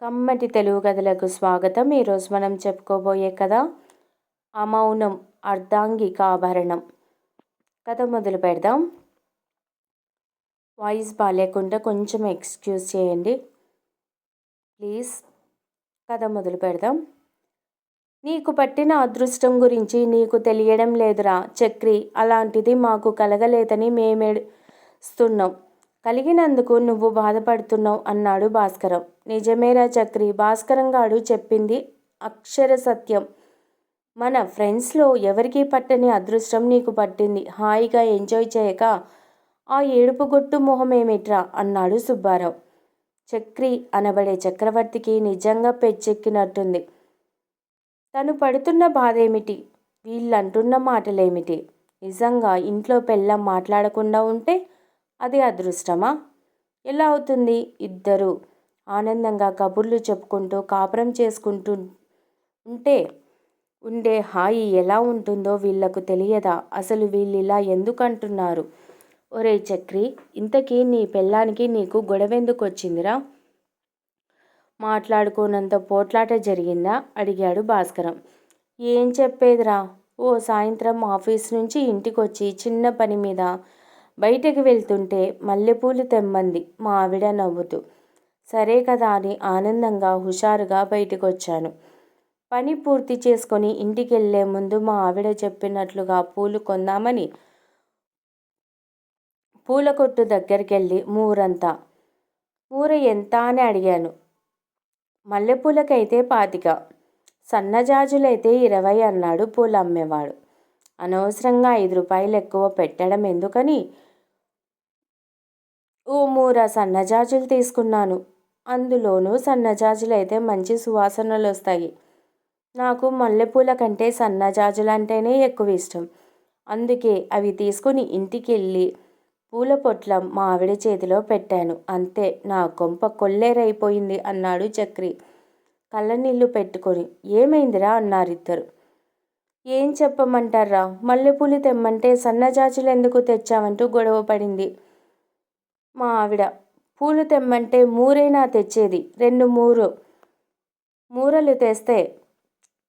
కమ్మటి తెలుగు కథలకు స్వాగతం. ఈరోజు మనం చెప్పుకోబోయే కథ అమౌనం అర్ధాంగిక ఆభరణం. కథ మొదలు పెడదాం. వాయిస్ బాగాలేకుండా కొంచెం ఎక్స్క్యూజ్ చేయండి. ప్లీజ్ కథ మొదలు పెడదాం. నీకు పట్టిన అదృష్టం గురించి నీకు తెలియడం లేదురా చక్రి. అలాంటిది మాకు కలగలేదని మేమేస్తున్నాం కలిగినందుకు నువ్వు బాధపడుతున్నావు అన్నాడు భాస్కరం. నిజమేరా చక్రి భాస్కరం గాడు చెప్పింది అక్షర సత్యం. మన ఫ్రెండ్స్లో ఎవరికి పట్టని అదృష్టం నీకు పట్టింది. హాయిగా ఎంజాయ్ చేయక ఆ ఏడుపు గొట్టు మొహమేమిట్రా అన్నాడు సుబ్బారావు. చక్రి అనబడే చక్రవర్తికి నిజంగా పెచ్చెక్కినట్టుంది. తను పడుతున్న బాధ ఏమిటి వీళ్ళంటున్న మాటలేమిటి? నిజంగా ఇంట్లో పెళ్ళం మాట్లాడకుండా ఉంటే అది అదృష్టమా? ఎలా అవుతుంది? ఇద్దరు ఆనందంగా కబుర్లు చెప్పుకుంటూ కాపురం చేసుకుంటూ ఉంటే ఉండే హాయి ఎలా ఉంటుందో వీళ్ళకు తెలియదా? అసలు వీళ్ళు ఇలా ఎందుకంటున్నారు? ఒరే చక్రి ఇంతకీ నీ పెళ్ళానికి నీకు గొడవెందుకు వచ్చిందిరా మాట్లాడుకోనంత పోట్లాట జరిగిందా? అడిగాడు భాస్కరం. ఏం చెప్పేదిరా? ఓ సాయంత్రం ఆఫీస్ నుంచి ఇంటికొచ్చి చిన్న పని మీద బయటకు వెళ్తుంటే మల్లెపూలు తెమ్మంది. మా ఆవిడ నవ్వుతూ సరే కదా అని ఆనందంగా హుషారుగా బయటకు వచ్చాను పని పూర్తి చేసుకొని ఇంటికి వెళ్ళే ముందు మా ఆవిడ చెప్పినట్లుగా పూలు కొందామని పూల కొట్టు దగ్గరికి వెళ్ళి మూరంతా. మూర ఎంత అని అడిగాను. మల్లెపూలకైతే పాతిక. సన్నజాజులైతే ఇరవై అన్నాడు పూలు అమ్మేవాడు అనవసరంగా ఐదు రూపాయలు ఎక్కువ పెట్టడం ఎందుకని? ఓ మూర సన్నజాజులు తీసుకున్నాను. అందులోనూ సన్నజాజులు అయితే మంచి సువాసనలు వస్తాయి. నాకు మల్లెపూల కంటే సన్నజాజులు అంటేనే ఎక్కువ ఇష్టం. అందుకే అవి తీసుకుని ఇంటికి వెళ్ళి పూల పొట్లం మా ఆవిడ చేతిలో పెట్టాను. అంతే నా కొంప కొల్లేరైపోయింది అన్నాడు చక్రి. కళ్ళనీళ్ళు పెట్టుకొని. ఏమైందిరా? అన్నారిద్దరు. ఏం చెప్పమంటారా మల్లెపూలు తెమ్మంటే సన్నజాజులు ఎందుకు తెచ్చావంటూ గొడవ పడింది మా ఆవిడ. పూలు తెమ్మంటే మూరేనా తెచ్చేది? రెండు మూరు. మూరలు తెస్తే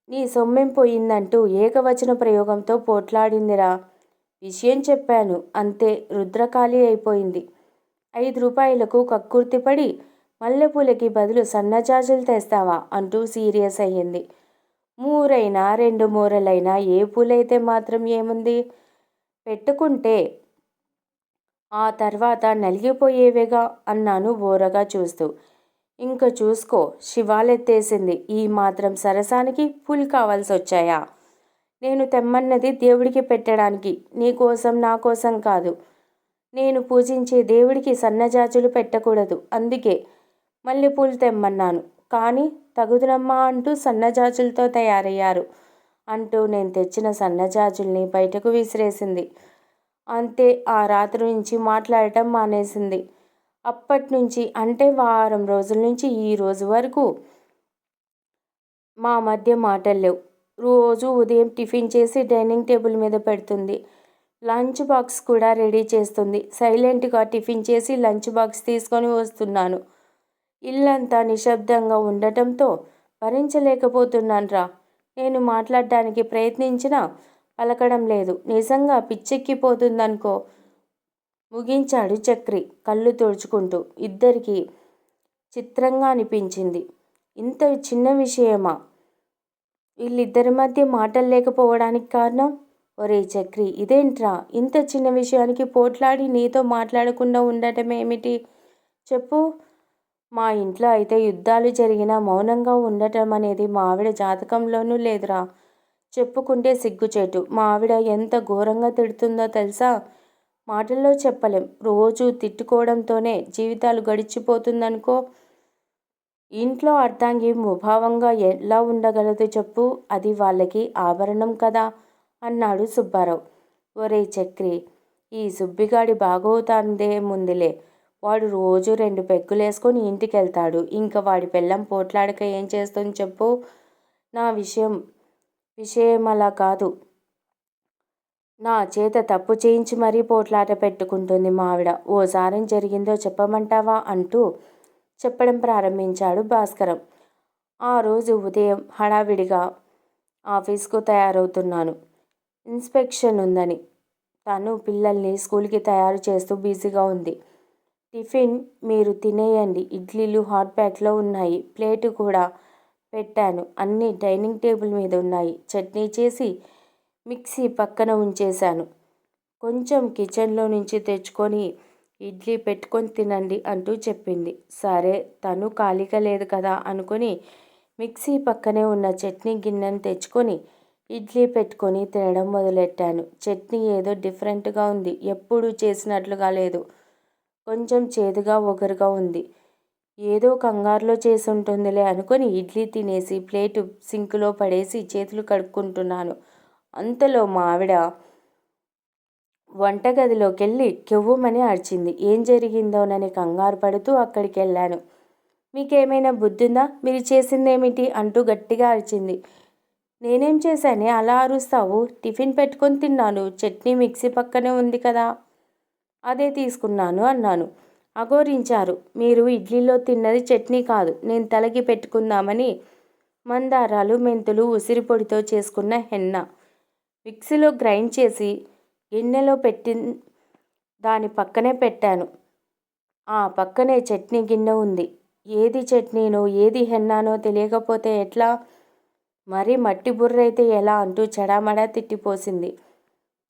నీ సొమ్మెం పోయిందంటూ ఏకవచన ప్రయోగంతో పోట్లాడిందిరా. విషయం చెప్పాను. అంతే. రుద్రకాళి అయిపోయింది. ఐదు రూపాయలకు కక్కుర్తిపడి మల్లెపూలకి బదులు సన్నజాజులు తెస్తావా? అంటూ సీరియస్ అయ్యింది. మూరైనా రెండు మూరలైనా ఏ పూలైతే మాత్రం ఏముంది? పెట్టుకుంటే ఆ తర్వాత నలిగిపోయేవేగా అన్నాను బోరగా చూస్తూ. ఇంక చూసుకో శివాలెత్తేసింది. ఈ మాత్రం సరసానికి పూలు కావాల్సి వచ్చాయా నేను తెమ్మన్నది దేవుడికి పెట్టడానికి. నీకోసం నా కోసం కాదు. నేను పూజించే దేవుడికి సన్నజాజులు పెట్టకూడదు. అందుకే మల్లెపూలు తెమ్మన్నాను. కానీ తగుదునమ్మా అంటూ సన్నజాజులతో తయారయ్యారు. అంటూ నేను తెచ్చిన సన్నజాజుల్ని బయటకు విసిరేసింది. అంతే ఆ రాత్రి నుంచి మాట్లాడటం మానేసింది. అప్పటి నుంచి అంటే వారం రోజుల నుంచి ఈ రోజు వరకు మా మధ్య మాటలు లేవు రోజు ఉదయం టిఫిన్ చేసి డైనింగ్ టేబుల్ మీద పెడుతుంది. లంచ్ బాక్స్ కూడా రెడీ చేస్తుంది. సైలెంట్గా టిఫిన్ చేసి లంచ్ బాక్స్ తీసుకొని వస్తున్నాను. ఇల్లంతా నిశ్శబ్దంగా ఉండటంతో భరించలేకపోతున్నాన్రా. నేను మాట్లాడడానికి ప్రయత్నించినా పలకడం లేదు. నిజంగా పిచ్చెక్కిపోతుందనుకో ముగించాడు చక్రి కళ్ళు తుడుచుకుంటూ. ఇద్దరికి చిత్రంగా అనిపించింది. ఇంత చిన్న విషయమా? వీళ్ళిద్దరి మధ్య మాటలు లేకపోవడానికి కారణం? ఒరే చక్రి ఇదేంట్రా? ఇంత చిన్న విషయానికి పోట్లాడి నీతో మాట్లాడకుండా ఉండటం ఏమిటి? చెప్పు. మా ఇంట్లో అయితే యుద్ధాలు జరిగినా మౌనంగా ఉండటం అనేది మా ఆవిడ జాతకంలోనూ లేదురా. చెప్పుకుంటే సిగ్గుచేటు. మా ఆవిడ ఎంత ఘోరంగా తిడుతుందో తెలుసా? మాటల్లో చెప్పలేం. రోజు తిట్టుకోవడంతోనే జీవితాలు గడిచిపోతుందనుకో ఇంట్లో అర్థాంగి ముభావంగా ఎలా ఉండగలదు చెప్పు. అది వాళ్ళకి ఆభరణం కదా అన్నాడు సుబ్బారావు. ఒరే చక్రి ఈ సుబ్బిగాడి బాగోతాందే ముందులే. వాడు రోజు రెండు పెగ్గులేసుకొని ఇంటికి వెళ్తాడు ఇంకా వాడి పెళ్ళం పోట్లాడక ఏం చేస్తుంది చెప్పు? నా విషయం విషయం అలా కాదు. నా చేత తప్పు చేయించి మరీ పోట్లాట పెట్టుకుంటుంది మా ఆవిడ ఓసారం జరిగిందో చెప్పమంటావా? అంటూ చెప్పడం ప్రారంభించాడు భాస్కరం. ఆ రోజు ఉదయం హడావిడిగా ఆఫీస్కు తయారవుతున్నాను. ఇన్స్పెక్షన్ ఉందని తను పిల్లల్ని స్కూల్కి తయారు చేస్తూ బిజీగా ఉంది. టిఫిన్ మీరు తినేయండి. ఇడ్లీలు హాట్ ప్యాక్లో ఉన్నాయి. ప్లేటు కూడా పెట్టాను. అన్నీ డైనింగ్ టేబుల్ మీద ఉన్నాయి. చట్నీ చేసి మిక్సీ పక్కన ఉంచేశాను. కొంచెం కిచెన్లో నుంచి తెచ్చుకొని ఇడ్లీ పెట్టుకొని తినండి అంటూ చెప్పింది. సరే తను ఖాళీగా లేదు కదా అనుకుని మిక్సీ పక్కనే ఉన్న చట్నీ గిన్నెను తెచ్చుకొని ఇడ్లీ పెట్టుకొని తినడం మొదలెట్టాను. చట్నీ ఏదో డిఫరెంట్గా ఉంది. ఎప్పుడూ చేసినట్లుగా లేదు. కొంచెం చేదుగా ఒగరుగా ఉంది. ఏదో కంగారులో చేసి ఉంటుందిలే అనుకుని ఇడ్లీ తినేసి ప్లేటు సింకులో పడేసి చేతులు కడుక్కుంటున్నాను. అంతలో మా ఆవిడ వంటగదిలోకి వెళ్ళి కెవ్వుమని అరిచింది. ఏం జరిగిందోనని కంగారు పడుతూ అక్కడికి వెళ్ళాను మీకేమైనా బుద్ధిందా? మీరు చేసిందేమిటి? అంటూ గట్టిగా అరిచింది. నేనేం చేశానే? అలా అరుస్తావు. టిఫిన్ పెట్టుకొని తిన్నాను. చట్నీ మిక్సీ పక్కనే ఉంది కదా. అదే తీసుకున్నాను అన్నాను. అఘోరించారు. మీరు ఇడ్లీలో తిన్నది చట్నీ కాదు. నేను తలకి పెట్టుకుందామని మందారాలు మెంతులు ఉసిరి పొడితో చేసుకున్న హెన్న. మిక్సీలో గ్రైండ్ చేసి గిన్నెలో పెట్టి దాని పక్కనే పెట్టాను. ఆ పక్కనే చట్నీ గిన్నె ఉంది. ఏది చట్నీనో ఏది హెన్నానో తెలియకపోతే ఎట్లా? మరి మట్టి బుర్రైతే ఎలా? అంటూ చెడామడా తిట్టిపోసింది.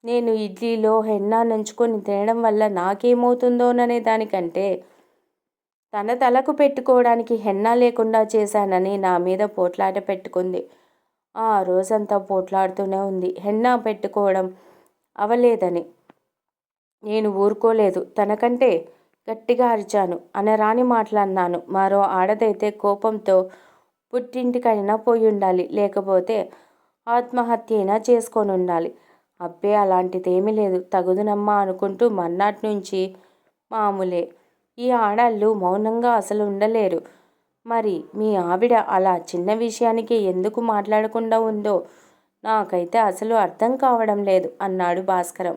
నేను ఇడ్లీలో హెన్నా నంచుకొని తినడం వల్ల నాకేమవుతుందోననే దానికంటే తన తలకు పెట్టుకోవడానికి హెన్నా లేకుండా చేశానని నా మీద పోట్లాట పెట్టుకుంది. ఆ రోజంతా పోట్లాడుతూనే ఉంది. హెన్నా పెట్టుకోవడం అవలేదని. నేను ఊరుకోలేదు. తనకంటే గట్టిగా అరిచాను. అనరాని మాట్లాడినాను. మరో ఆడదైతే కోపంతో పుట్టింటికైనా పోయి ఉండాలి లేకపోతే ఆత్మహత్య అయినా చేసుకొని ఉండాలి అబ్బే అలాంటిదేమీ లేదు. తగుదునమ్మా అనుకుంటూ మర్నాటి నుంచి మామూలే. ఈ ఆడాళ్ళు మౌనంగా అసలు ఉండలేరు. మరి మీ ఆవిడ అలా చిన్న విషయానికి ఎందుకు మాట్లాడకుండా ఉందో నాకైతే అసలు అర్థం కావడం లేదు అన్నాడు భాస్కరం.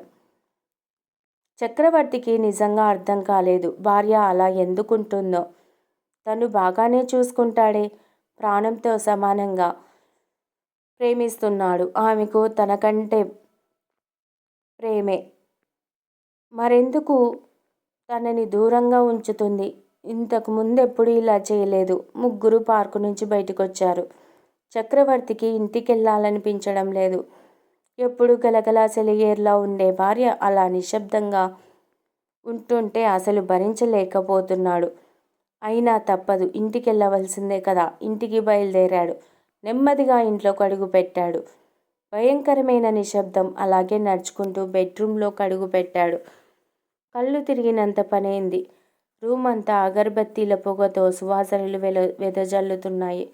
చక్రవర్తికి నిజంగా అర్థం కాలేదు. భార్య అలా ఎందుకుంటుందో? తను బాగానే చూసుకుంటాడే. ప్రాణంతో సమానంగా ప్రేమిస్తున్నాడు. ఆమెకు తనకంటే ప్రేమే. మరెందుకు తనని దూరంగా ఉంచుతుంది? ఇంతకు ముందెప్పుడు ఇలా చేయలేదు. ముగ్గురు పార్కు నుంచి బయటకు వచ్చారు చక్రవర్తికి ఇంటికెళ్ళాలనిపించడం లేదు. ఎప్పుడు గలగలా సెలిగేర్లా ఉండే భార్య అలా నిశ్శబ్దంగా ఉంటుంటే అసలు భరించలేకపోతున్నాడు. అయినా తప్పదు. ఇంటికెళ్ళవలసిందే కదా. ఇంటికి బయలుదేరాడు. నెమ్మదిగా ఇంట్లోకి అడుగు పెట్టాడు. భయంకరమైన నిశ్శబ్దం అలాగే నడుచుకుంటూ బెడ్రూమ్లో కడుగు పెట్టాడు. కళ్ళు తిరిగినంత పనైంది. రూమ్ అంతా అగరబత్తీల పొగతో సువాసనలు వెల వెదజల్లుతున్నాయి.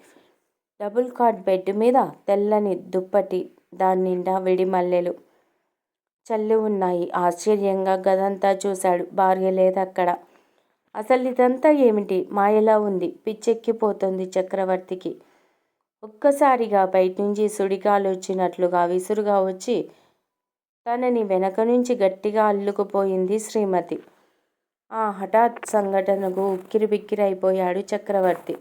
డబుల్ కాట్ బెడ్ మీద తెల్లని దుప్పటి దాని నిండా వెడి మల్లెలు చల్లి ఉన్నాయి. ఆశ్చర్యంగా గదంతా చూశాడు. భార్య లేదక్కడ. అసలు ఇదంతా ఏమిటి? మాయలా ఉంది. పిచ్చెక్కిపోతుంది చక్రవర్తికి. ఒక్కసారిగా బయటనుంచి సుడిగాలు వచ్చినట్లుగా విసురుగా వచ్చి తనని వెనక నుంచి గట్టిగా అల్లుకుపోయింది శ్రీమతి. ఆ హఠాత్ సంఘటనకు ఉక్కిరిబిక్కిరైపోయాడు చక్రవర్తి.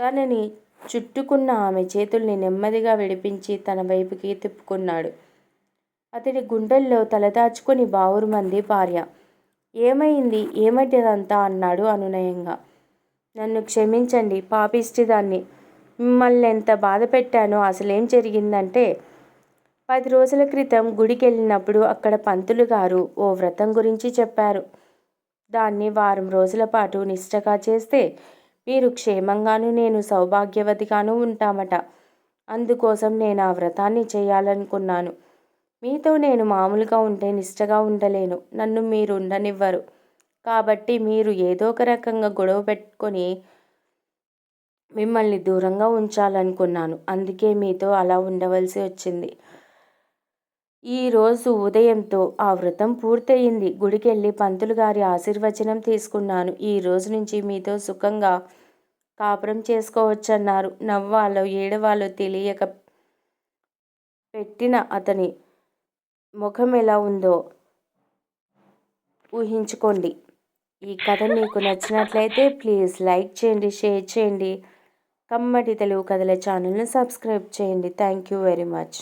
తనని చుట్టుకున్న ఆమె చేతుల్ని నెమ్మదిగా విడిపించి తన వైపుకి తిప్పుకున్నాడు. అతడి గుండెల్లో తలదాచుకుని బావురుమంది భార్య. ఏమైంది? ఏమిటిదంతా? అన్నాడు అనునయంగా. నన్ను క్షమించండి పాపిష్టిదాన్ని. మిమ్మల్ని ఎంత బాధ పెట్టానో అసలేం జరిగిందంటే పది రోజుల క్రితం గుడికి వెళ్ళినప్పుడు అక్కడ పంతులు గారు ఓ వ్రతం గురించి చెప్పారు. దాన్ని వారం రోజుల పాటు నిష్టగా చేస్తే మీరు క్షేమంగాను నేను సౌభాగ్యవతిగాను ఉంటామట. అందుకోసం నేను ఆ వ్రతాన్ని చేయాలనుకున్నాను. మీతో నేను మామూలుగా ఉంటే నిష్టగా ఉండలేను. నన్ను మీరు ఉండనివ్వరు. కాబట్టి మీరు ఏదో ఒక రకంగా గొడవ పెట్టుకొని మిమ్మల్ని దూరంగా ఉంచాలనుకున్నాను. అందుకే మీతో అలా ఉండవలసి వచ్చింది. ఈరోజు ఉదయంతో ఆ వ్రతం పూర్తయింది. గుడికెళ్ళి పంతులు గారి ఆశీర్వచనం తీసుకున్నాను. ఈ రోజు నుంచి మీతో సుఖంగా కాపురం చేసుకోవచ్చన్నారు. నవ్వాలో ఏడవాలో తెలియక పెట్టిన అతని ముఖం ఎలా ఉందో ఊహించుకోండి. ఈ కథ మీకు నచ్చినట్లయితే ప్లీజ్ లైక్ చేయండి షేర్ చేయండి. కమ్మటి తెలుగు కథల ఛానల్ని సబ్స్క్రైబ్ చేయండి. Thank you very much.